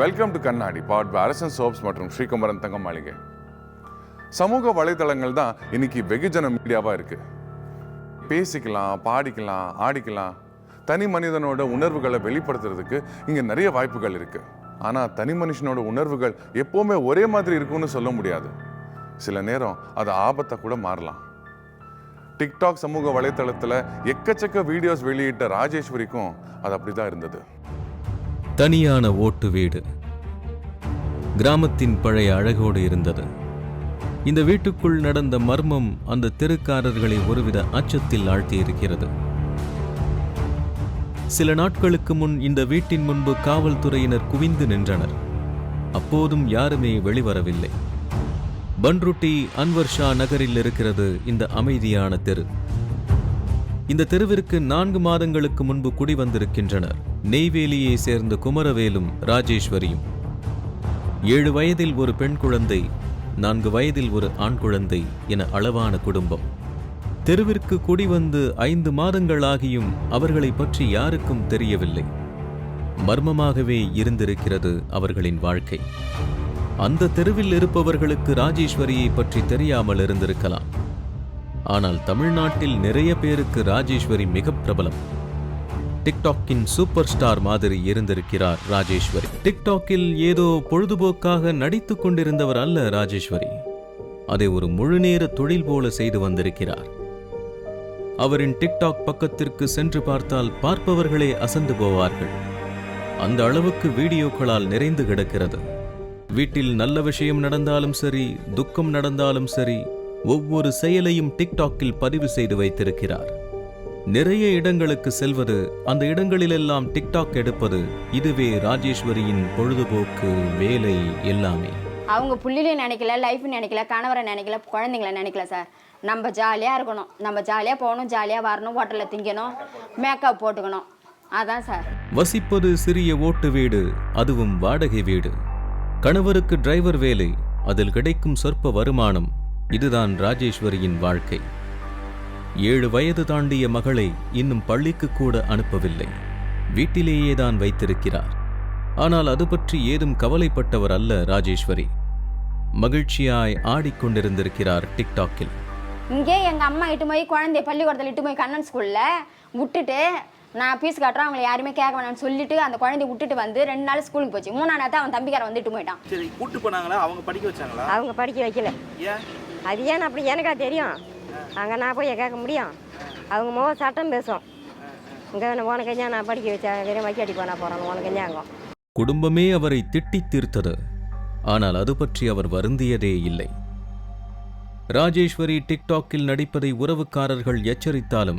Welcome to கண்ணாடி பாட் அரசன் soaps மற்றும் ஸ்ரீகுமரன் தங்கம் மாளிகை சமூக வலைதளங்கள் தான் இன்னைக்கு வெகுஜன மீடியாவாக இருக்கு. பேசிக்கலாம் பாடிக்கலாம் ஆடிக்கலாம். தனி மனிதனோட உணர்வுகளை வெளிப்படுத்துறதுக்கு இங்கே நிறைய வாய்ப்புகள் இருக்கு. ஆனால் தனி மனுஷனோட உணர்வுகள் எப்போவுமே ஒரே மாதிரி இருக்கும்னு சொல்ல முடியாது. சில நேரம் அது ஆபத்தை கூட மாறலாம். டிக்டாக் சமூக வலைத்தளத்தில் எக்கச்சக்க வீடியோஸ் வெளியிட்ட ராஜேஸ்வரிக்கும் அது அப்படிதான் இருந்தது. தனியான ஓட்டு வீடு. கிராமத்தின் பழைய அழகோடு இருந்தது. இந்த வீட்டுக்குள் நடந்த மர்மம் அந்த தெருக்காரர்களை ஒருவித அச்சத்தில் ஆழ்த்தியிருக்கிறது. சில நாட்களுக்கு முன் இந்த வீட்டின் முன்பு காவல்துறையினர் குவிந்து நின்றனர். அப்போதும் யாருமே வெளிவரவில்லை. பன்ருட்டி அன்வர் ஷா நகரில் இருக்கிறது இந்த அமைதியான தெரு. இந்த தெருவிற்கு நான்கு மாதங்களுக்கு முன்பு குடிவந்திருக்கின்றனர் நெய்வேலியை சேர்ந்த குமரவேலும் ராஜேஸ்வரியும். ஏழு வயதில் ஒரு பெண் குழந்தை நான்கு வயதில் ஒரு ஆண் குழந்தை என அளவான குடும்பம். தெருவிற்கு குடிவந்து ஐந்து மாதங்களாகியும் அவர்களை பற்றி யாருக்கும் தெரியவில்லை. மர்மமாகவே இருந்திருக்கிறது அவர்களின் வாழ்க்கை. அந்த தெருவில் இருப்பவர்களுக்கு ராஜேஸ்வரியை பற்றி தெரியாமல் இருந்திருக்கலாம். ஆனால் தமிழ்நாட்டில் நிறைய பேருக்கு ராஜேஸ்வரி மிக பிரபலம். டிக்டாக்கின் சூப்பர் ஸ்டார் மாதிரி இருந்திருக்கிறார் ராஜேஸ்வரி. டிக்டாக்கில் ஏதோ பொழுதுபோக்காக நடித்துக் கொண்டிருந்தவர் அல்ல ராஜேஸ்வரி. அதை ஒரு முழுநேர தொழில் போல செய்து வந்திருக்கிறார். அவரின் டிக்டாக் பக்கத்திற்கு சென்று பார்த்தால் பார்ப்பவர்களே அசந்து போவார்கள். அந்த அளவுக்கு வீடியோக்களால் நிறைந்து கிடக்கிறது. வீட்டில் நல்ல விஷயம் நடந்தாலும் சரி துக்கம் நடந்தாலும் சரி ஒவ்வொரு செயலையும் டிக்டாக்கில் பதிவு செய்து வைத்திருக்கிறார். நிறைய இடங்களுக்கு செல்வது அந்த இடங்களிலெல்லாம் டிக்டாக் எடுப்பது இதுவே ராஜேஸ்வரியின் பொழுதுபோக்கு வேலை எல்லாமே. அவங்க புள்ளிலையும் நினைக்கல லைஃப் நினைக்கல கணவரை நினைக்கல குழந்தைங்கள நினைக்கல சார் நம்ம ஜாலியாக இருக்கணும். நம்ம ஜாலியாக போகணும் ஜாலியாக வரணும் ஹோட்டலில் திங்கணும் மேக்கப் போட்டுக்கணும். அதான் சார் வசிப்பது சிறிய ஓட்டு வீடு அதுவும் வாடகை வீடு. கணவருக்கு டிரைவர் வேலை அதில் கிடைக்கும் சொற்ப வருமானம் இதுதான் ராஜேஸ்வரியின் வாழ்க்கை. ஏழு வயது தாண்டிய மகளை இன்னும் பள்ளிக்கு கூட அனுப்பவில்லை. வீட்டிலேயே தான் வைத்திருக்கிறார். ஆனால் அது பற்றி ஏதும் கவலைப்பட்டவர் அல்ல ராஜேஸ்வரி. மகிழ்ச்சியாய் ஆடிக்கொண்டிருந்திருக்கிறார் டிக்டாக்கில். இங்கே எங்கள் அம்மா இட்டு போய் குழந்தைய பள்ளிக்கூடத்தில் இட்டு போய் கண்ணன் ஸ்கூலில் விட்டுட்டு நான் ஃபீஸ் கட்டுறேன் அவங்களை யாருமே கேட்க வேணாம்னு சொல்லிட்டு அந்த குழந்தைய விட்டுட்டு வந்து ரெண்டு நாள் ஸ்கூலுக்கு போச்சு. மூணாம் நேரத்தை அவன் தம்பிக்காரன் வந்து இட்டு போயிட்டான். சரி கூட்டு போனாங்களா? அவங்க படிக்க வச்சாங்களா? அவங்க படிக்க வைக்கல. அது ஏன் அப்படி? எனக்கா தெரியும். அங்கே நான் போய் கேட்க முடியும். அவங்க முக சட்டம் பேசும். இங்கே உனக்கு கஞ்சா நான் படிக்க வச்சா வெறும் வைக்காட்டி போனா போகிறோம் உனக்கு எஞ்சாங்க குடும்பமே அவரை திட்டித் தீர்த்தது. ஆனால் அது பற்றி அவர் வருந்தியதே இல்லை. ராஜேஸ்வரி டிக்டாக்கில் நடிப்பதை உறவுக்காரர்கள் எச்சரித்தாலும்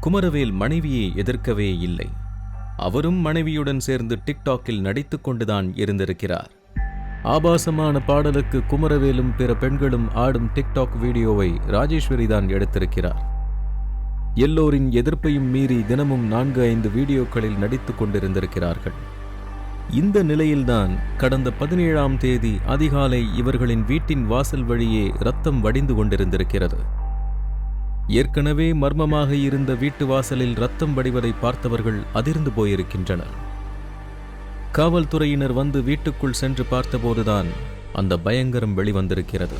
குமரவேல் மனைவியை எதிர்க்கவே இல்லை. அவரும் மனைவியுடன் சேர்ந்து டிக்டாக்கில் நடித்துக்கொண்டுதான் இருந்திருக்கிறார். ஆபாசமான பாடலுக்கு குமரவேலும் பிற பெண்களும் ஆடும் டிக்டாக் வீடியோவை ராஜேஸ்வரி தான் எடுத்திருக்கிறார். எல்லோரின் எதிர்ப்பையும் மீறி தினமும் நான்கு ஐந்து வீடியோக்களில் நடித்துக் கொண்டிருந்திருக்கிறார்கள். இந்த நிலையில்தான் கடந்த பதினேழாம் தேதி அதிகாலை இவர்களின் வீட்டின் வாசல் வழியே ரத்தம் வடிந்து கொண்டிருந்திருக்கிறது. ஏற்கனவே மர்மமாக இருந்த வீட்டு வாசலில் ரத்தம் வடிவதை பார்த்தவர்கள் அதிர்ந்து போயிருக்கின்றனர். காவல்துறையினர் வந்து வீட்டுக்குள் சென்று பார்த்தபோதுதான் அந்த பயங்கரம் வெளிவந்திருக்கிறது.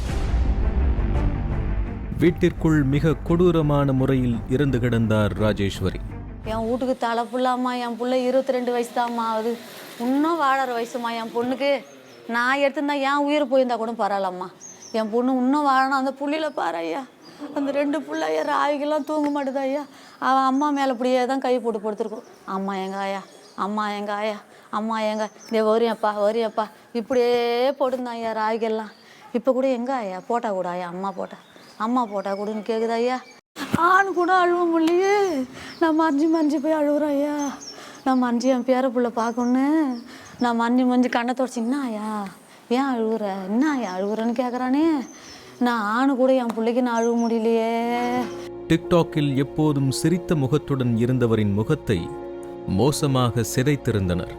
வீட்டிற்குள் மிக கொடூரமான முறையில் இருந்து கிடந்தார் ராஜேஸ்வரி. என் வீட்டுக்கு தலை புள்ளாம்மா என் பிள்ளை இருபத்தி ரெண்டு வயசு தான்மா ஆகுது. இன்னும் வாழற வயசுமா என் பொண்ணுக்கு நான் எடுத்திருந்தா என் உயிர் போயிருந்தா கூட பரவாயில்லம்மா. என் பொண்ணு இன்னும் வாழணும் அந்த புள்ளியில பாரு ஐயா அந்த ரெண்டு பிள்ளை ஐயா ராய்கெல்லாம் தூங்க மாட்டுது ஐயா. அவன் அம்மா மேலே இப்படியே தான் கை போட்டு கொடுத்துருக்கோம் அம்மா எங்க ஆயா? அம்மா எங்க ஆயா? அம்மா எங்க இதே ஓரியப்பா ஓரியப்பா இப்படியே போட்டுருந்தான் ஐயா ராய்கெல்லாம் இப்போ கூட எங்க ஐயா? போட்டா கூட ஐயா அம்மா போட்டா. அம்மா போட்டா கூடன்னு கேட்குது ஐயா? ஆண் கூட அழுவ முடியலையே. நான் மறைஞ்சு மறைஞ்சு போய் அழுகுறோம் ஐயா. நான் மறைஞ்சு என் பேர புள்ள பார்க்கணுன்னு நான் மறைஞ்சு மறைஞ்சு கண்ணை தொடச்சி என்ன ஐயா? ஏன் அழுகுற என்ன ஐயா அழுகுறேன்னு கேட்குறானே நான் ஆணு கூட என் பிள்ளைக்கு நான் அழுவ முடியலையே. டிக்டாக்கில் எப்போதும் சிரித்த முகத்துடன் இருந்தவரின் முகத்தை மோசமாக சிதைத்திருந்தனர்.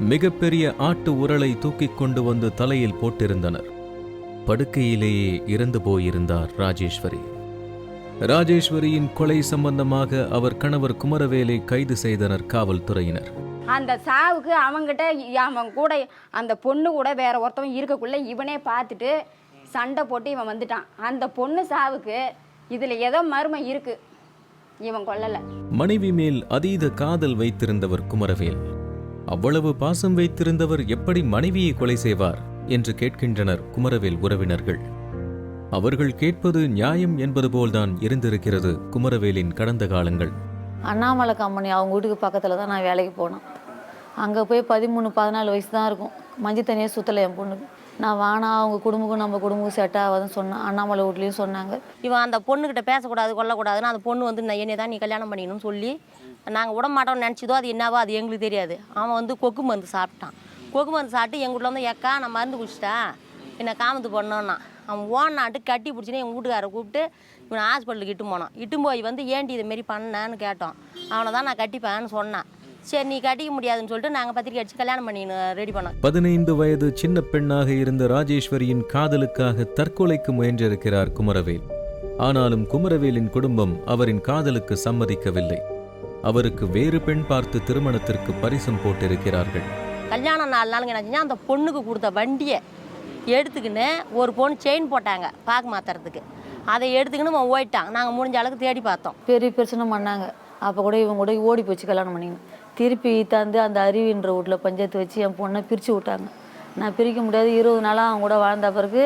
மிகப்பெரிய ஆட்டு உரலை தூக்கிக் கொண்டு வந்து தலையில் போட்டிருந்தனர். படுக்கையிலேயே இறந்து போயிருந்தார் ராஜேஸ்வரி. ராஜேஸ்வரியின் கொலை சம்பந்தமாக அவர் கணவர் குமரவேலை கைது செய்தனர் காவல்துறையினர். அந்த சாவுக்கு அவங்கிட்ட அவன் கூட அந்த பொண்ணு கூட வேற ஒருத்தவன் இருக்கக்குள்ள இவனே பார்த்துட்டு சண்டை போட்டு இவன் வந்துட்டான். அந்த பொண்ணு சாவுக்கு இதில் ஏதோ மர்மம் இருக்கு. இவன் கொல்லலை. மனைவி மேல் அதீத காதல் வைத்திருந்தவர் குமரவேல். அவ்வளவு பாசம் வைத்திருந்தவர் எப்படி மனைவியை கொலை செய்வார்? என்று கேட்கின்றனர் குமரவேல் உறவினர்கள். அவர்கள் கேட்பது நியாயம் என்பது போல்தான் இருந்திருக்கிறது குமரவேலின் கடந்த காலங்கள். அண்ணாமலை கம்பெனி அவங்க வீட்டுக்கு பக்கத்தில் தான் நான் வேலைக்கு போனேன். அங்கே போய் பதிமூணு பதினாலு வயசு தான் இருக்கும். மஞ்சள் தண்ணியே சுற்றலை என் பொண்ணுக்கு. நான் வானா அவங்க குடும்பக்கும் நம்ம குடும்பம் செட் ஆகாதுன்னு சொன்னேன். அண்ணாமலை வீட்லேயும் சொன்னாங்க. இவன் அந்த பொண்ணுக்கிட்ட பேசக்கூடாது கொல்லக்கூடாதுன்னு அந்த பொண்ணு வந்து நான் என்னை தான் நீ கல்யாணம் பண்ணிக்கணும்னு சொல்லி நாங்கள் விட மாட்டோம்னு நினச்சதோ அது என்னவோ அது எங்களுக்கு தெரியாது. அவன் வந்து கொக்கு மருந்து சாப்பிட்டான். கொக்கு மருந்து சாப்பிட்டு எங்கள் வீட்டில் வந்து எக்கா நான் மருந்து குடிச்சிட்டேன் என்னை காமத்து பண்ணோன்னா அவன் ஓனாட்டு கட்டி பிடிச்சினே எங்கள் வீட்டுக்காரை கூப்பிட்டு இவனை ஹாஸ்பிட்டலுக்கு இட்டு போனான். இட்டு போய் வந்து ஏன்டி இதுமாரி பண்ணேன்னு கேட்டோம். அவனை தான் நான் கட்டிப்பேன்னு சொன்னேன். சரி நீ கட்டிக்க முடியாதுன்னு சொல்லிட்டு நாங்கள் பத்திரிக்கை அடிச்சு கல்யாணம் பண்ணி ரெடி பண்ணோம். பதினைந்து வயது சின்ன பெண்ணாக இருந்த ராஜேஸ்வரியின் காதலுக்காக தற்கொலைக்கு முயன்றிருக்கிறார் குமரவேல். ஆனாலும் குமரவேலின் குடும்பம் அவரின் காதலுக்கு சம்மதிக்கவில்லை. அவருக்கு வேறு பெண் பார்த்து திருமணத்திற்கு பரிசம் போட்டிருக்கிறார்கள். கல்யாணம் நாலு நாளுங்க என்ன அந்த பொண்ணுக்கு கொடுத்த வண்டியை எடுத்துக்கின்னு ஒரு பொண்ணு செயின் போட்டாங்க பாக்கு மாத்துறதுக்கு. அதை எடுத்துக்கின்னு அவன் ஓயிட்டான் நாங்கள் முடிஞ்ச அளவுக்கு தேடி பார்த்தோம். பெரிய பிரச்சனை பண்ணாங்க. அப்போ கூட இவங்க கூட ஓடி போச்சு கல்யாணம் பண்ணிக்கணும் திருப்பி தந்து அந்த அருவின்ற வீட்டில் பஞ்சாயத்து வச்சு என் பொண்ணை பிரித்து விட்டாங்க. நான் பிரிக்க முடியாது. இருபது நாளாக அவங்க கூட வாழ்ந்த பிறகு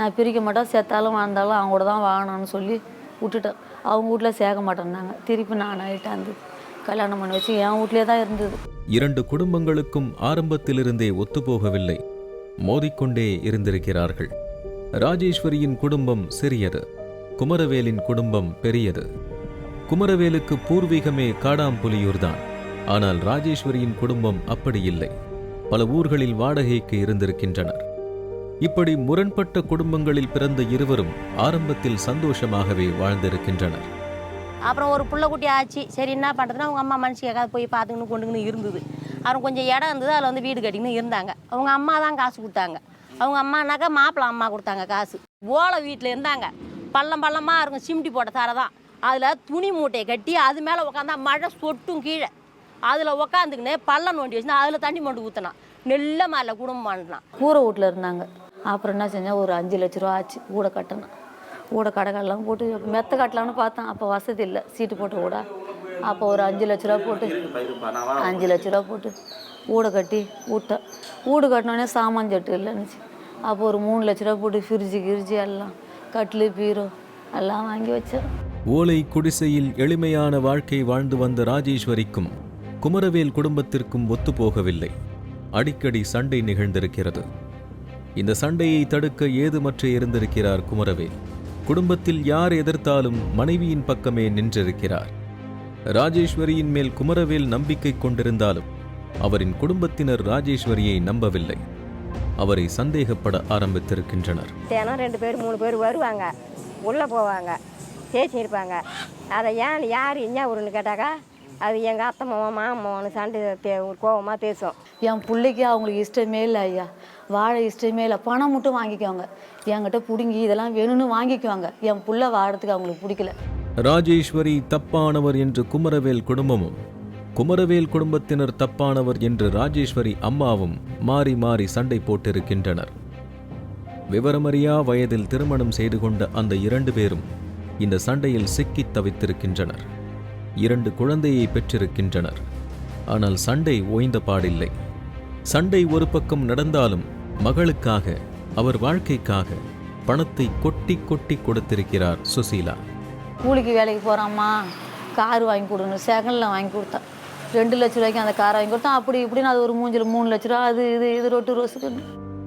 நான் பிரிக்க மாட்டேன் செத்தாலும் வாழ்ந்தாலும் அவங்க கூட தான் வாழணும்னு சொல்லி விட்டுட்டேன் அவங்க வீட்டில் சேர்க்க மாட்டேன்னாங்க. திருப்பி நான் ஆகிட்டாந்து கல்யாணம் பண்ணி வச்சு என் வீட்லேயே தான் இருந்தது. இரண்டு குடும்பங்களுக்கும் ஆரம்பத்திலிருந்தே ஒத்துப்போகவில்லை. மோதிக்கொண்டே இருந்திருக்கிறார்கள். ராஜேஸ்வரியின் குடும்பம் சிறியது. குமரவேலின் குடும்பம் பெரியது. குமரவேலுக்கு பூர்வீகமே காடாம்புலியூர்தான். ஆனால் ராஜேஸ்வரியின் குடும்பம் அப்படி இல்லை. பல ஊர்களில் வாடகைக்கு இருந்திருக்கின்றனர். இப்படி முரண்பட்ட குடும்பங்களில் பிறந்த இருவரும் ஆரம்பத்தில் சந்தோஷமாகவே வாழ்ந்திருக்கின்றனர். அப்புறம் ஒரு புள்ள குட்டி ஆச்சு. சரி என்ன பண்ணுறதுன்னா அவங்க அம்மா மனுஷிக்காக போய் பார்த்துக்கின்னு கொண்டுக்கின்னு இருந்தது. அப்புறம் கொஞ்சம் இடம் இருந்தது அதில் வந்து வீடு கட்டிக்கின்னு இருந்தாங்க. அவங்க அம்மா தான் காசு கொடுத்தாங்க. அவங்க அம்மானாக்கா மாப்பிள்ளை அம்மா கொடுத்தாங்க காசு. ஓலை வீட்டில் இருந்தாங்க. பள்ளம் பள்ளமாக இருக்கும் சிமிட்டி போட்ட தர தான். அதில் துணி மூட்டையை கட்டி அது மேலே உட்காந்தா மழை சொட்டும் கீழே. அதில் உட்காந்துக்கின்னு பள்ளம் நோண்டி வச்சுனா அதில் தண்ணி மொண்டு ஊற்றினான் நெல்ல மேலே குடும்பம் பண்ணலாம் கூரை வீட்டில் இருந்தாங்க. அப்புறம் என்ன செஞ்சேன்? ஒரு அஞ்சு லட்ச ரூபா ஆச்சு. கூட கட்டினேன். ஊட கடைகள்லாம் போட்டு மெத்த கட்டலாம்னு பார்த்தேன். அப்போ வசதி இல்லை. சீட்டு போட்ட கூட அப்போ ஒரு அஞ்சு லட்ச ரூபா போட்டு அஞ்சு லட்ச ரூபா போட்டு ஊட கட்டி விட்டேன் வீடு கட்டினோடனே சாமான் சட்டு இல்லைன்னுச்சு அப்போ ஒரு மூணு லட்ச ரூபா போட்டு ஃப்ரிட்ஜு கிரிட்ஜு எல்லாம் கட்லு பீரோ எல்லாம் வாங்கி வச்சேன். ஓலை குடிசையில் எளிமையான வாழ்க்கை வாழ்ந்து வந்த ராஜேஸ்வரிக்கும் குமரவேல் குடும்பத்திற்கும் ஒத்துப்போகவில்லை அடிக்கடி சண்டை நிகழ்ந்திருக்கிறது. இந்த சண்டையை தடுக்க ஏதுமற்ற இருந்திருக்கிறார் குமரவேல். குடும்பத்தில் யார் எதிர்த்தாலும் மனைவியின் பக்கமே நின்றிருக்கிறார். ராஜேஸ்வரியின் மேல் குமரவேல் நம்பிக்கை கொண்டிருந்தாலும் அவரின் குடும்பத்தினர் ராஜேஸ்வரியை நம்பவில்லை. அவரை சந்தேகப்பட ஆரம்பித்திருக்கின்றனர். தினம் ரெண்டு பேர் மூணு பேர் வருவாங்க. உள்ளே போவாங்க. பேசியிருப்பாங்க. அதை ஏன் யார் என்ன ஒருன்னு கேட்டாக்கா அது எங்கள் அத்தை மாமா மாமான்னு சண்டை தே- கோவமா பேசும். என் பிள்ளைக்கு அவங்களுக்கு இஷ்டமே இல்லை ஐயா. வாழ இஷ்டமே இல்லை. பணம் மட்டும் வாங்கிக்குவாங்க. என்கிட்ட பிடுங்கி இதெல்லாம் வேணும்னு வாங்கிக்குவாங்க. என் புள்ள வாழறதுக்கு அவங்களுக்கு பிடிக்கல. ராஜேஸ்வரி தப்பானவர் என்று குமரவேல் குடும்பமும் குமரவேல் குடும்பத்தினர் தப்பானவர் என்று ராஜேஸ்வரி அம்மாவும் மாறி மாறி சண்டை போட்டிருக்கின்றனர். விவரமறியா வயதில் திருமணம் செய்து கொண்ட அந்த இரண்டு பேரும் இந்த சண்டையில் சிக்கித் தவித்திருக்கின்றனர். இரண்டு குழந்தையை பெற்றிருக்கின்றனர். ஆனால் சண்டை ஓய்ந்த பாடில்லை. சண்டை ஒரு பக்கம் நடந்தாலும் மகளுக்காக அவர் வாழ்க்கைக்காக பணத்தை கொட்டி கொட்டி கொடுத்திருக்கிறார் சுசீலா. கூலிக்கு வேலைக்கு போகிறாம்மா கார் வாங்கி கொடுன்னு செகண்டில் வாங்கி கொடுத்தேன் ரெண்டு லட்ச ரூபாய்க்கு அந்த கார் வாங்கி கொடுத்தேன் அப்படி இப்படின்னு அது ஒரு மூஞ்சில் மூணு லட்ச ரூபா அது இது இது ரொட்டு ரோஸுக்குன்னு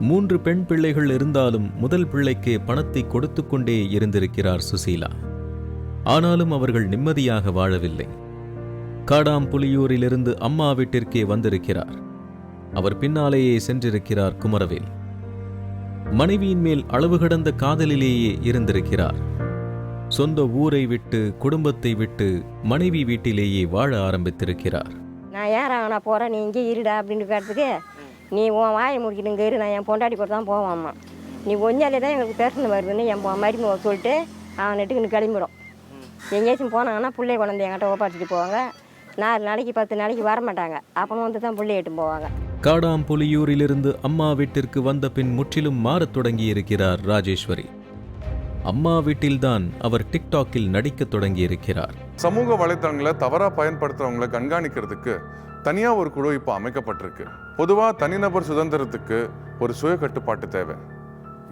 மூன்று பெண் பிள்ளைகள் இருந்தாலும் முதல் பிள்ளைக்கே பணத்தை கொடுத்து கொண்டே இருந்திருக்கிறார் சுசீலா. ஆனாலும் அவர்கள் நிம்மதியாக வாழவில்லை. காடாம்புலியூரிலிருந்து அம்மா வீட்டிற்கே வந்திருக்கிறார். அவர் பின்னாலேயே சென்றிருக்கிறார் குமரவேல். மனைவியின் மேல் அளவு கடந்த காதலிலேயே இருந்திருக்கிறார். சொந்த ஊரை விட்டு குடும்பத்தை விட்டு மனைவி வீட்டிலேயே வாழ ஆரம்பித்திருக்கிறார். நான் ஏன் நான் போகிறேன் நீ இங்கே இருடா அப்படின்னு கேட்டதுக்கு நீ உன் வாயை முடிக்கிட்டு இங்கே இரு நான் என் பொண்டாடி கூட தான் போவாம்மா நீ ஒஞ்சாலே தான் எங்களுக்கு பேசணும் வருதுன்னு என் மருமக சொல்லிட்டு அவன் நெட்டுக்குன்னு கிளம்பிடும். எங்கேயாச்சும் போனாங்கன்னா பிள்ளைய கொண்டாந்து என்கிட்ட ஒப்பாச்சிட்டு போவாங்க. நாலு நாளைக்கு பத்து நாளைக்கு வர மாட்டாங்க அப்புறம் வந்து தான் பிள்ளை எட்டும் போவாங்க. காடாம்புலியூரிலிருந்து அம்மா வீட்டிற்கு வந்த பின் முற்றிலும் மாறத் தொடங்கியிருக்கிறார் ராஜேஸ்வரி. அம்மா வீட்டில்தான் அவர் டிக்டாக்கில் நடிக்கத் தொடங்கியிருக்கிறார். சமூக வலைத்தளங்களை தவறா பயன்படுத்துறவங்களை கண்காணிக்கிறதுக்கு தனியா ஒரு குழு இப்போ அமைக்கப்பட்டிருக்கு. பொதுவா தனிநபர் சுதந்திரத்துக்கு ஒரு சுய கட்டுப்பாட்டு தேவை.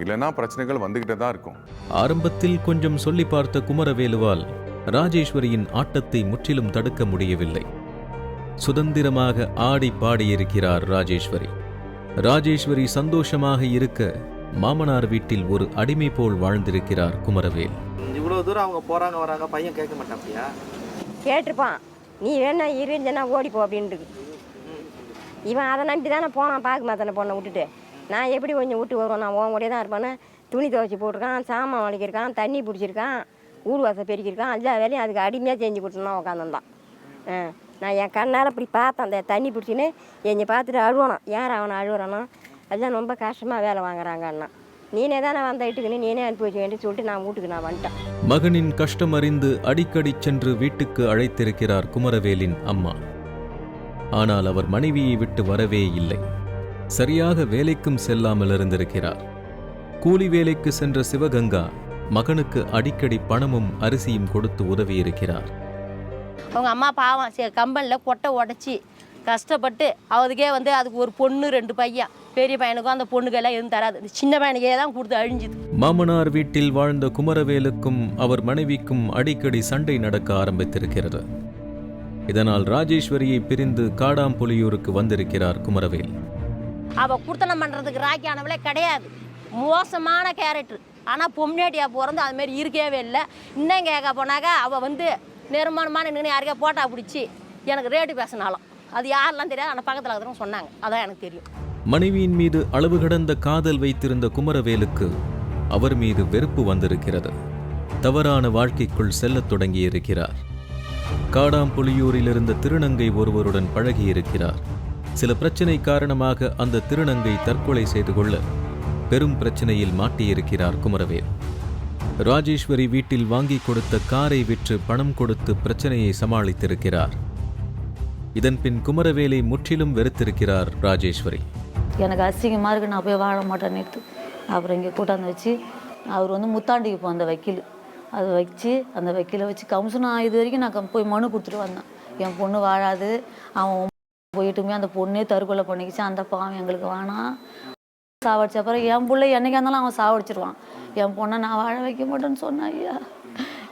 இல்லைன்னா பிரச்சனைகள் வந்துகிட்டே தான் இருக்கும். ஆரம்பத்தில் கொஞ்சம் சொல்லி பார்த்த குமரவேலுவால் ராஜேஸ்வரியின் ஆட்டத்தை முற்றிலும் தடுக்க முடியவில்லை. சுதந்திரமாக ஆடி பாடியிருக்கிறார் ராஜேஸ்வரி. ராஜேஸ்வரி சந்தோஷமாக இருக்க மாமனார் வீட்டில் ஒரு அடிமை போல் வாழ்ந்திருக்கிறார் குமரவேல். இவ்வளோ தூரம் அவங்க போறாங்க வராங்க பையன் கேட்க மாட்டாப்பியா கேட்டிருப்பான். நீ வேணா இருந்துன்னா ஓடிப்போ அப்படின்ட்டு. இவன் அதை நம்பி தானே போனான் பாக்கு மாத்தனை பொண்ணை விட்டுட்டு. நான் எப்படி கொஞ்சம் விட்டு வருவேன் நான் உன் கூடயே தான் இருப்பேன்னு துணி துவைச்சி போட்டிருக்கான் சாமான் வளைக்கிருக்கான் தண்ணி பிடிச்சிருக்கான் ஊர்வாசம் வாசல் பெருக்கியிருக்கான் எல்லா வேலையும் அதுக்கு அடிமையாக செஞ்சு கொடுத்துனா உட்காந்துருந்தான் நான் என் கண்ணால் இப்படி பார்த்தேன் அந்த தண்ணி பிடிச்சின்னு என்னை பார்த்துட்டு அழுவானான் யார் அவனை அழுகுறானா அதுதான் ரொம்ப கஷ்டமாக வேலை வாங்குறாங்க அண்ணா நீனே தானே வந்த வீட்டுக்குன்னு நீனே அனுப்பி வச்சு வேண்டி சொல்லிட்டு நான் வீட்டுக்கு நான் வந்துட்டேன். மகனின் கஷ்டம் அறிந்து அடிக்கடி சென்று வீட்டுக்கு அழைத்திருக்கிறார் குமரவேலின் அம்மா. ஆனால் அவர் மனைவியை விட்டு வரவே இல்லை. சரியாக வேலைக்கும் செல்லாமல் இருந்திருக்கிறார். கூலி வேலைக்கு சென்ற சிவகங்கா மகனுக்கு அடிக்கடி பணமும் அரிசியும் கொடுத்து உதவியிருக்கிறார். அவங்க அம்மா பாவம் சரி கம்பெனியில் கொட்டை உடச்சி கஷ்டப்பட்டு அவதுக்கே வந்து அதுக்கு ஒரு பொண்ணு ரெண்டு பையன். பெரிய பையனுக்கும் அந்த பொண்ணுக்கெல்லாம் எதுவும் தராது. சின்ன பையனுக்கே தான் கொடுத்து அழிஞ்சுது. மாமனார் வீட்டில் வாழ்ந்த குமரவேலுக்கும் அவர் மனைவிக்கும் அடிக்கடி சண்டை நடக்க ஆரம்பித்திருக்கிறது. இதனால் ராஜேஸ்வரியை பிரிந்து காடாம்புலியூருக்கு வந்திருக்கிறார் குமரவேல். அவள் குடுத்தனம் பண்ணுறதுக்கு ராக்கியானவளே கிடையாது. மோசமான கேரக்டர் ஆனால் பொம்னேட்டியாக பிறந்து அதுமாரி இருக்கவே இல்லை. இன்னும் கேட்க போனாக்கா அவள் வந்து நிர்மாணமான நின்று யாருக்கே போட்டா பிடிச்சி? எனக்கு ரேட்டு பேசினாலும் அது யாரெல்லாம் தெரியாது ஆனால் பக்கத்தில் இருக்கிறவங்க சொன்னாங்க. அதான் எனக்கு தெரியும். மனைவியின் மீது அளவு கடந்த காதல் வைத்திருந்த குமரவேலுக்கு அவர் மீது வெறுப்பு வந்திருக்கிறது. தவறான வாழ்க்கைக்குள் செல்லத் தொடங்கியிருக்கிறார். காடாம்புலியூரிலிருந்த திருநங்கை ஒருவருடன் பழகியிருக்கிறார். சில பிரச்சனை காரணமாக அந்த திருநங்கை தற்கொலை செய்து கொள்ள பெரும் பிரச்சனையில் மாட்டியிருக்கிறார் குமரவேல். ராஜேஸ்வரி வீட்டில் வாங்கி கொடுத்த காரை விற்று பணம் கொடுத்து பிரச்சனையை சமாளித்திருக்கிறார். இதன்பின் குமரவேலை முற்றிலும் வெறுத்திருக்கிறார் ராஜேஸ்வரி. எனக்கு அசிங்கமாக இருக்கு நான் போய் வாழ மாட்டேன் நேற்று அப்புறம் இங்கே கூட்டாந்து வச்சு அவர் வந்து முத்தாண்டிக்கு போ அந்த வக்கீல். அதை வச்சு அந்த வக்கீலை வச்சு கம்சனா இது வரைக்கும் நான் போய் மனு கொடுத்துட்டு வந்தேன். என் பொண்ணு வாழாது அவன் போயிட்டுமே அந்த பொண்ணே தற்கொலை பண்ணிக்கிச்சு. அந்த பாவம் எங்களுக்கு வேணாம் சாவடிச்ச அப்புறம் என் பிள்ளை என்னைக்கா இருந்தாலும் அவன் சாவடிச்சிருவான். என் பொண்ணை நான் வாழ வைக்க மாட்டேன்னு சொன்னேன் ஐயா.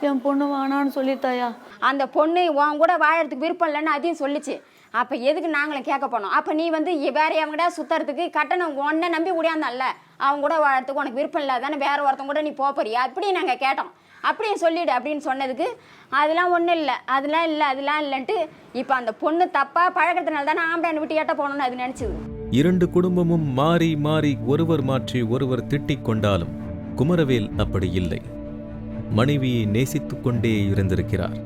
என் பொண்ணு வேணான்னு சொல்லிட்டாயா அந்த பொண்ணு உன் கூட வாழறதுக்கு விருப்பம் இல்லைன்னு அதையும் சொல்லிச்சு. அப்போ எதுக்கு நாங்களும் கேட்க போனோம். அப்போ நீ வந்து இ- வேற எவங்கடா சுற்றுறதுக்கு கட்டணம் உன்னை நம்பி முடியாந்தல்ல அவங்க கூட வாழறதுக்கு உனக்கு விருப்பம் இல்லை தானே வேற ஒருத்தங்க கூட நீ போறியா? அப்படி நாங்கள் கேட்டோம். அப்படியே சொல்லிடு அப்படின்னு சொன்னதுக்கு அதெல்லாம் ஒன்றும் இல்லை அதெல்லாம் இல்லை அதெல்லாம் இல்லைன்ட்டு இப்போ அந்த பொண்ணு தப்பாக பழகிறதுனால தானே ஆம்பளை விட்டு ஏட்ட போகணும்னு அது நினச்சிது. இரண்டு குடும்பமும் மாறி மாறி ஒருவர் மாற்றி ஒருவர் திட்டிக் கொண்டாலும் குமரவேல் அப்படி இல்லை. மனைவியை நேசித்துக் கொண்டே இருந்திருக்கிறார்.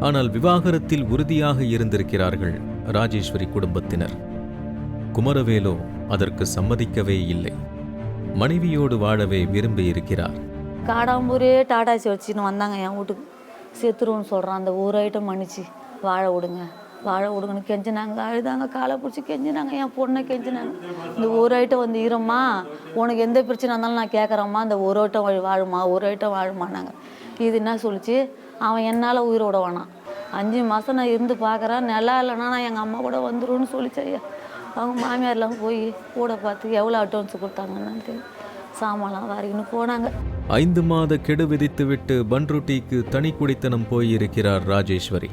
ஆனால் விவாகரத்தில் உறுதியாக இருந்திருக்கிறார்கள் ராஜேஸ்வரி குடும்பத்தினர். குமரவேலோ அதற்கு சம்மதிக்கவே இல்லை. மனைவியோடு வாழவே விரும்பியிருக்கிறார். காடாம்பூரே டாடாச்சி வச்சுன்னு வந்தாங்க என் வீட்டுக்கு. செத்துருவோன்னு சொல்கிறான் அந்த ஒரு ஐட்டம் மன்னிச்சு வாழ விடுங்க. வாழ விடுங்கன்னு கெஞ்சினாங்க. அழுதாங்க காலை பிடிச்சி கெஞ்சினாங்க என் பொண்ணை கெஞ்சினாங்க. இந்த ஒரு ஐட்டம் வந்து ஈரம்மா உனக்கு எந்த பிரச்சனை இருந்தாலும் நான் கேட்குறேம்மா இந்த ஒரு ஐட்டம் வாழுமா ஒரு ஐட்டம் வாழுமானாங்க இது என்ன சொல்லிச்சு? அவன் என்னால் உயிரோட வேணாம் அஞ்சு மாதம் நான் இருந்து பார்க்குறேன் நல்லா இல்லைன்னா நான் எங்கள் அம்மா கூட வந்துருன்னு சொல்லிச்சு ஐயா. அவங்க மாமியார்லாம் போய் கூட பார்த்து எவ்வளோ அட்வான்ஸ் கொடுத்தாங்கன்னு தெரியும் சாமான்லாம் வாரிக்கின்னு போனாங்க. ஐந்து மாத கெடு விதித்துவிட்டு பன்ருட்டிக்கு தனி குடித்தனம் போயிருக்கிறார் ராஜேஸ்வரி.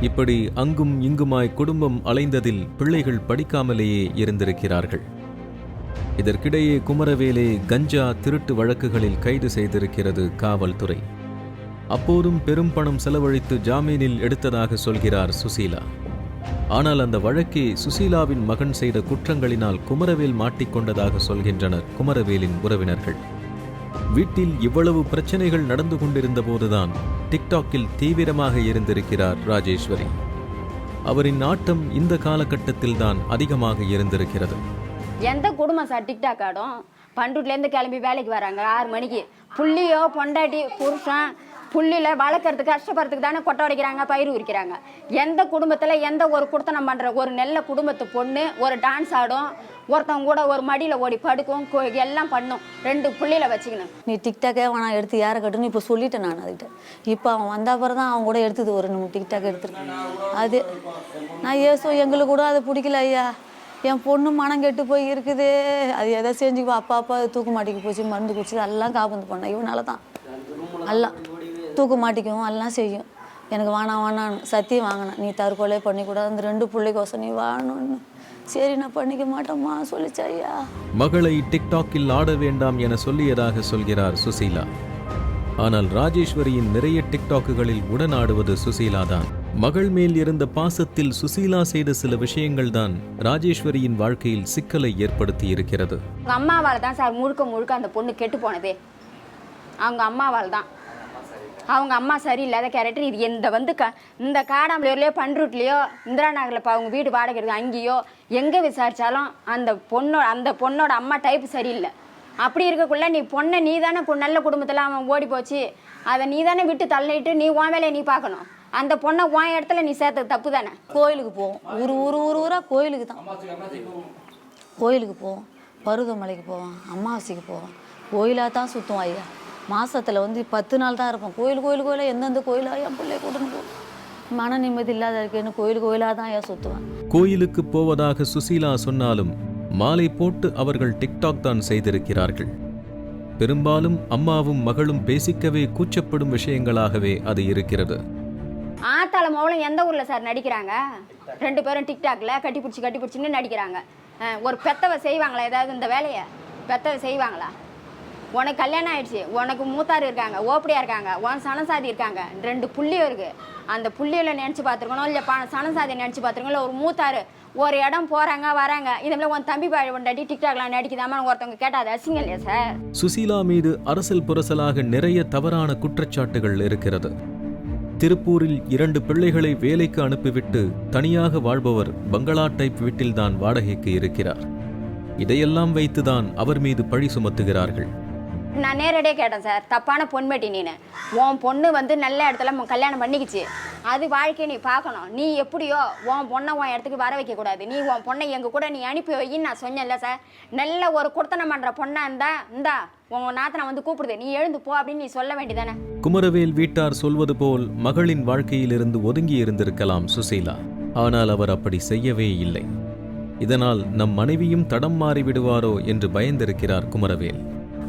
இப்படி அங்கும் இங்குமாய் குடும்பம் அலைந்ததில் பிள்ளைகள் படிக்காமலேயே இருந்திருக்கிறார்கள். இதற்கிடையே குமரவேலே கஞ்சா திருட்டு வழக்குகளில் கைது செய்திருக்கிறது காவல்துறை. அப்போதும் பெரும் பணம் செலவழித்து ஜாமீனில் எடுத்ததாக சொல்கிறார் சுசீலா. ஆனால் அந்த வழக்கே சுசீலாவின் மகன் செய்த குற்றங்களினால் குமரவேல் மாட்டிக்கொண்டதாக சொல்கின்றனர் குமரவேலின் உறவினர்கள். வீட்டில் இவ்வளவு பிரச்சனைகள் நடந்து கொண்டிருந்த போதுதான் டிக்டாக்கில் தீவிரமாக இருந்திருக்கிறார் ராஜேஸ்வரி. அவரின் ஆட்டம் இந்த காலகட்டத்தில் தான் அதிகமாக இருந்திருக்கிறது. எந்த குடும்பம் சார் டிக்டாக் ஆடும்? பண்ருட்டிலேருந்து கிளம்பி வேலைக்கு வராங்க ஆறு மணிக்கு. புள்ளியோ பொண்டாட்டி புருஷன் புள்ளியில் வளர்க்குறதுக்கு கஷ்டப்படுறதுக்கு தானே கொட்டை உடைக்கிறாங்க பயிர் உரிக்கிறாங்க. எந்த குடும்பத்தில் எந்த ஒரு குடுத்தனம் பண்ணுற ஒரு நல்ல குடும்பத்து பொண்ணு ஒரு டான்ஸ் ஆடும் ஒருத்தவங்க கூட ஒரு மடியில் ஓடி படுக்கும் எல்லாம் பண்ணும். ரெண்டு பிள்ளையில வச்சுக்கணும். நீ டிக்டாக்கே வேணாம் எடுத்து யாரை கட்டுன்னு இப்போ சொல்லிட்டேன் நான் அதுக்கிட்ட இப்போ அவன் வந்த அப்புறம் தான் அவன் கூட எடுத்தது ஒரு நம்ம டிக்டாக் எடுத்துருக்கேன். அது நான் ஏசோ எங்களுக்கு கூட அது பிடிக்கல ஐயா. என் பொண்ணு மனம் கெட்டு போய் இருக்குது. அது எதை செஞ்சுக்குவா அப்பா அப்பா தூக்கு மாட்டிக்கு போச்சு மருந்து குடிச்சு எல்லாம் காப்பந்து பண்ணேன். இவனால தான் எல்லாம் தூக்கு மாட்டிக்கும் எல்லாம் செய்யும். எனக்கு வேணாம் வேணான்னு சத்தியம் வாங்கினேன். நீ தற்கொலை பண்ணிக்கூடாது. அந்த ரெண்டு பிள்ளைக்கோசம் நீ வாணும்னு சரி நான் பண்ணிக்க மாட்டேம்மா சொல்லிச்சு ஐயா. மகளை டிக்டாக்கில் ஆட வேண்டாம் என சொல்லியதாக சொல்கிறார் சுசீலா. ஆனால் ராஜேஸ்வரியின் நிறைய டிக்டாக்குகளில் உடனாடுவது சுசீலா தான் மகள் மேல் இருந்த பாசத்தில் சுசீலா செய்த சில விஷயங்கள் தான் ராஜேஸ்வரியின் வாழ்க்கையில் சிக்கலை ஏற்படுத்தி இருக்கிறது அவங்க அம்மாவால் தான் சார் முழுக்க முழுக்க அந்த பொண்ணு கெட்டு போனதே. அவங்க அம்மாவால் தான். அவங்க அம்மா சரியில்லாத கேரக்டர் இது இந்த வந்து க இந்த காடாம்பளையூர்லேயோ பண்ருட்லேயோ இந்திரா நகரில் இப்போ அவங்க வீடு வாடகை இருக்குது அங்கேயோ எங்கே விசாரித்தாலும் அந்த பொண்ணோட அந்த பொண்ணோட அம்மா டைப் சரியில்லை. அப்படி இருக்கக்குள்ள நீ பொண்ணை நீ தானே நல்ல குடும்பத்தில் அவன் ஓடி போச்சு. அதை நீ தானே விட்டு தள்ளிட்டு நீ உன் வேலையை நீ பார்க்கணும். அந்த பொண்ணை உன் இடத்துல நீ சேர்த்தது தப்பு தானே? கோயிலுக்கு போவோம். ஒரு ஊர் ஊர் ஊராக கோயிலுக்கு தான். கோயிலுக்கு போவோம். பருவமலைக்கு போவோம். அமாவாசைக்கு போவோம். கோயிலாக தான் சுற்றுவோம் ஐயா. மாசத்துல வந்து பத்து நாள் தான் இருப்போம். கோயில் கோயில் கோயிலாக எந்தெந்த கோயிலாக என் பிள்ளைய கூட்டின்னு மன நிம்மதி இல்லாத இருக்கேன்னு கோயில் கோயிலாக தான் ஐயா சுற்றுவேன் கோயிலுக்கு போவதாக சுசீலா சொன்னாலும் மாலை போட்டு அவர்கள் டிக்டாக் தான் செய்திருக்கிறார்கள். பெரும்பாலும் அம்மாவும் மகளும் பேசிக்கவே கூச்சப்படும் விஷயங்களாகவே அது இருக்கிறது. ஆத்தால மோளும் எந்த ஊரில் சார் நடிக்கிறாங்க? ரெண்டு பேரும் டிக்டாக்ல கட்டி பிடிச்சி கட்டி பிடிச்சின்னு நடிக்கிறாங்க ஒரு பெத்தவ செய்வாங்களா? ஏதாவது இந்த வேலையை? பெத்தவ செய்வாங்களா? உனக்கு கல்யாணம் ஆயிடுச்சு. உனக்கு மூத்தார் இருக்காங்க ஓப்படியா இருக்காங்க உன் சனசாதி இருக்காங்க. ரெண்டு புள்ளியும் இருக்கு. அந்த புள்ளியில நினச்சி பார்த்துருக்கணும் இல்லை பா சனசாதியை நினச்சி பார்த்துருக்கணும் இல்லை ஒரு மூத்தார் ஒரு இடம் போகிறாங்க வராங்க. இதே மாதிரி உன் தம்பி பாழ் கொண்டாடி டிக்டாக்லாம் நடிக்குதாம ஒருத்தவங்க கேட்டால் அது அசிங்கம் இல்லையா சார் சுசீலா மீது அரசல் புரசலாக நிறைய தவறான குற்றச்சாட்டுகள் இருக்கிறது. திருப்பூரில் இரண்டு பிள்ளைகளை வேலைக்கு அனுப்பிவிட்டு தனியாக வாழ்பவர் பங்களா டைப் வீட்டில்தான் வாடகைக்கு இருக்கிறார். இதையெல்லாம் வைத்துதான் அவர் மீது பழி சுமத்துகிறார்கள். நான் நேரடியாக கேட்டேன் சார். தப்பான பொன்மேட்டி நீனு. உன் பொண்ணு வந்து நல்ல இடத்துல கல்யாணம் பண்ணிக்கிச்சு. அது வாழ்க்கையை நீ பார்க்கணும். நீ எப்படியோ உன் பொண்ணை உன் இடத்துக்கு வர வைக்கக்கூடாது நீ உன் பொண்ணை எங்கள் கூட நீ அனுப்பி வையின்னு நான் சொன்னேன்ல சார். நல்ல ஒரு குடுத்தனம் பண்ணுற பொண்ணாக இருந்தா இந்தா உன் நாத்தனை வந்து கூப்பிடுது. நீ எழுந்து போ அப்படின்னு நீ சொல்ல வேண்டியதானே? குமரவேல் வீட்டார் சொல்வது போல் மகளின் வாழ்க்கையிலிருந்து ஒதுங்கி இருந்திருக்கலாம் சுசீலா. ஆனால் அவர் அப்படி செய்யவே இல்லை. இதனால் நம் மனைவியும் தடம் மாறிவிடுவாரோ என்று பயந்திருக்கிறார் குமரவேல்.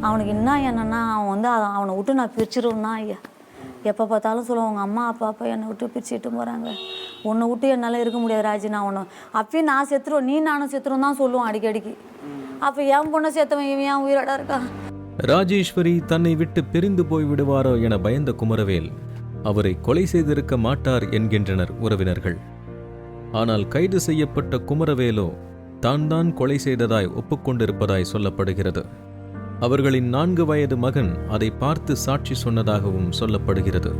அவனுக்கு என்ன என்னன்னா அவன் வந்து அவனை விட்டு நான் பிரிச்சிருவேன்னா ஐயா. எப்போ பார்த்தாலும் சொல்லுவாங்க உங்கள் அம்மா அப்பா அப்பா என்னை விட்டு பிரிச்சுட்டு போகிறாங்க உன்னை விட்டு என்னால் இருக்க முடியாது ராஜி நான் ஒன்று அப்பயும் நான் செத்துருவோம் நீ நானும் செத்துருவோம் தான் சொல்லுவோம் அடிக்கடிக்கு. அப்போ என் பொண்ணை சேர்த்தவன் இவன் ஏன் உயிரோட இருக்கான் ராஜேஸ்வரி தன்னை விட்டு பிரிந்து போய் விடுவாரோ என பயந்த குமரவேல் அவரை கொலை செய்திருக்க மாட்டார் என்கின்றனர் உறவினர்கள். ஆனால் கைது செய்யப்பட்ட குமரவேலோ தான் தான் கொலை செய்ததாய் ஒப்புக்கொண்டிருப்பதாய் சொல்லப்படுகிறது. அவர்களின் நான்கு வயது மகன் அதை பார்த்து சாட்சி சொன்னதாகவும் சொல்லப்படுகிறது.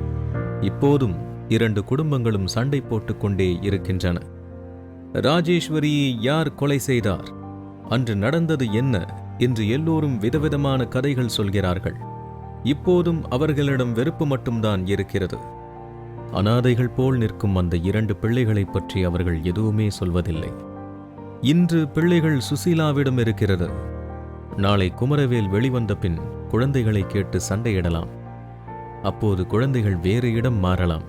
இப்போதும் இரண்டு குடும்பங்களும் சண்டை போட்டுக்கொண்டே இருக்கின்றன. ராஜேஸ்வரியை யார் கொலை செய்தார்? அன்று நடந்தது என்ன? என்று எல்லோரும் விதவிதமான கதைகள் சொல்கிறார்கள். இப்போதும் அவர்களிடம் வெறுப்பு மட்டும்தான் இருக்கிறது. அனாதைகள் போல் நிற்கும் அந்த இரண்டு பிள்ளைகளைப் பற்றி அவர்கள் எதுவுமே சொல்வதில்லை. இன்று பிள்ளைகள் சுசீலாவிடம் இருக்கிறது. நாளை குமரவேல் வெளிவந்த பின் குழந்தைகளை கேட்டு சண்டையிடலாம். அப்போது குழந்தைகள் வேறு இடம் மாறலாம்.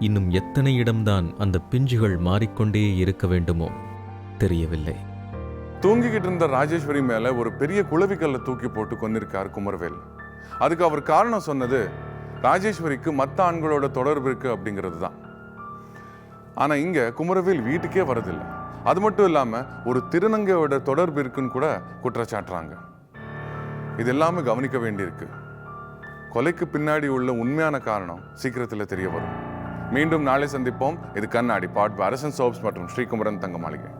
இன்னும் எத்தனை இடம்தான் அந்த பிஞ்சுகள் மாறிக்கொண்டே இருக்க வேண்டுமோ தெரியவில்லை. தூங்கிக்கிட்டு இருந்த ராஜேஸ்வரி மேல ஒரு பெரிய குளவிக்கல்லை தூக்கி போட்டு கொண்டிருக்கார் குமரவேல். அதுக்கு அவர் காரணம் சொன்னது ராஜேஸ்வரிக்கு மற்ற ஆண்களோட தொடர்பு இருக்கு அப்படிங்கிறது தான் ஆனா இங்க குமரவேல் வீட்டுக்கே வரதில்லை. அது மட்டும் இல்லாமல் ஒரு திருநங்கையோட தொடர்பு இருக்குன்னு கூட குற்றச்சாட்டுறாங்க. இது எல்லாமே கவனிக்க வேண்டியிருக்கு. கொலைக்கு பின்னாடி உள்ள உண்மையான காரணம் சீக்கிரத்தில் தெரிய வரும். மீண்டும் நாளை சந்திப்போம். இது கண்ணாடி பாட் அரசன் சோப்ஸ் மற்றும் ஸ்ரீகுமரன் தங்க மாளிகை